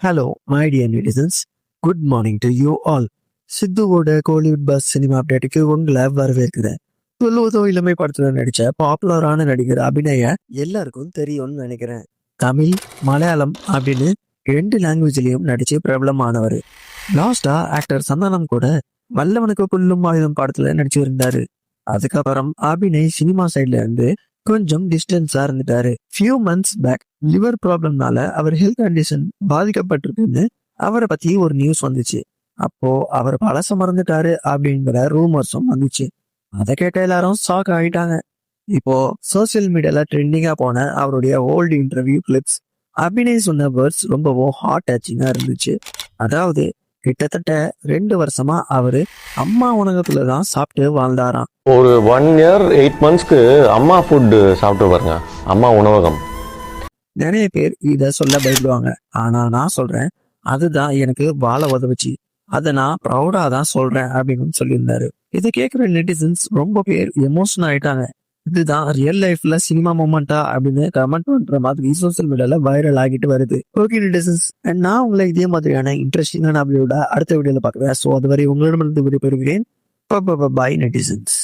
Hello my dear netizens good morning to you all சித்துவோட Kollywood buzz cinema அப்டேட்டுக்கு உங்களை வரவேற்கிறேன். சொல்லுவதோ இளமை படத்தில் நடித்த பாப்புலரான நடிகர் அபிநய எல்லாருக்கும் தெரியும்னு நினைக்கிறேன். தமிழ் மலையாளம் அப்படின்னு ரெண்டு லாங்குவேஜ்லேயும் நடிச்சு பிரபலமானவர். லாஸ்டா ஆக்டர் சந்தானம் கூட வல்லவனுக்கு புல்லும் ஆயுதம் படத்தில் நடிச்சு இருந்தார் அதுக்கப்புறம் அபிநய் சினிமா சைட்ல இருந்து கொஞ்சம் டிஸ்டன்ஸா இருந்துட்டாரு. ஃபியூ மந்த்ஸ் பேக் லிவர் ப்ராப்ளம்னால அவர் ஹெல்த் கண்டிஷன் பாதிக்கப்பட்டிருக்குன்னு அவரை பத்தி ஒரு நியூஸ் வந்துச்சு. அப்போ அவர் பழச மறந்துட்டாரு அப்படிங்கிற ரூமர்ஸும் வந்துச்சு. அதை கேட்ட எல்லாரும் ஷாக் ஆகிட்டாங்க இப்போ சோசியல் மீடியால ட்ரெண்டிங்கா போன அவருடைய ஓல்டு இன்டர்வியூ கிளிப்ஸ் அபிநய் சொன்ன வேர்ட்ஸ் ரொம்பவும் ஹார்ட் டச்சிங்கா இருந்துச்சு. அதாவது கிட்டத்தட்ட ரெண்டு வருஷமா அவரு அம்மா உணவகத்துல தான் சாப்பிட்டு வாழ்ந்தாராம். ஒரு ஒன் இயர் எயிட் மந்த்ஸ்க்கு அம்மா ஃபுட் சாப்பிட்டு பாருங்க. அம்மா உணவகம். நிறைய பேர் இத சொல்ல பயப்படுவாங்க. ஆனா நான் சொல்றேன் அதுதான் எனக்கு வாழ உதவுச்சு. அதை நான் ப்ரௌடா தான் சொல்றேன் அப்படின்னு சொல்லியிருந்தாரு. இதை கேட்குற நெட்டிசன்ஸ் ரொம்ப பேர் எமோஷனல் ஆயிட்டாங்க. இதுதான் ரியல் லைஃப்ல சினிமா மூமெண்டா அப்படின்னு கமெண்ட் பண்ற மாதிரி சோசியல் மீடியால வைரல் ஆகிட்டு வருது. ஓகே நெட்டிசன்ஸ் அண்ட் நான் உங்களை இதே மாதிரியான இன்ட்ரெஸ்டிங்கான அப்படியோட அடுத்த வீடியோல பாக்குறேன் ஸோ அதுவரை உங்களிடமிருந்து விடைபெறுகிறேன். பாய் நெட்டிசன்ஸ்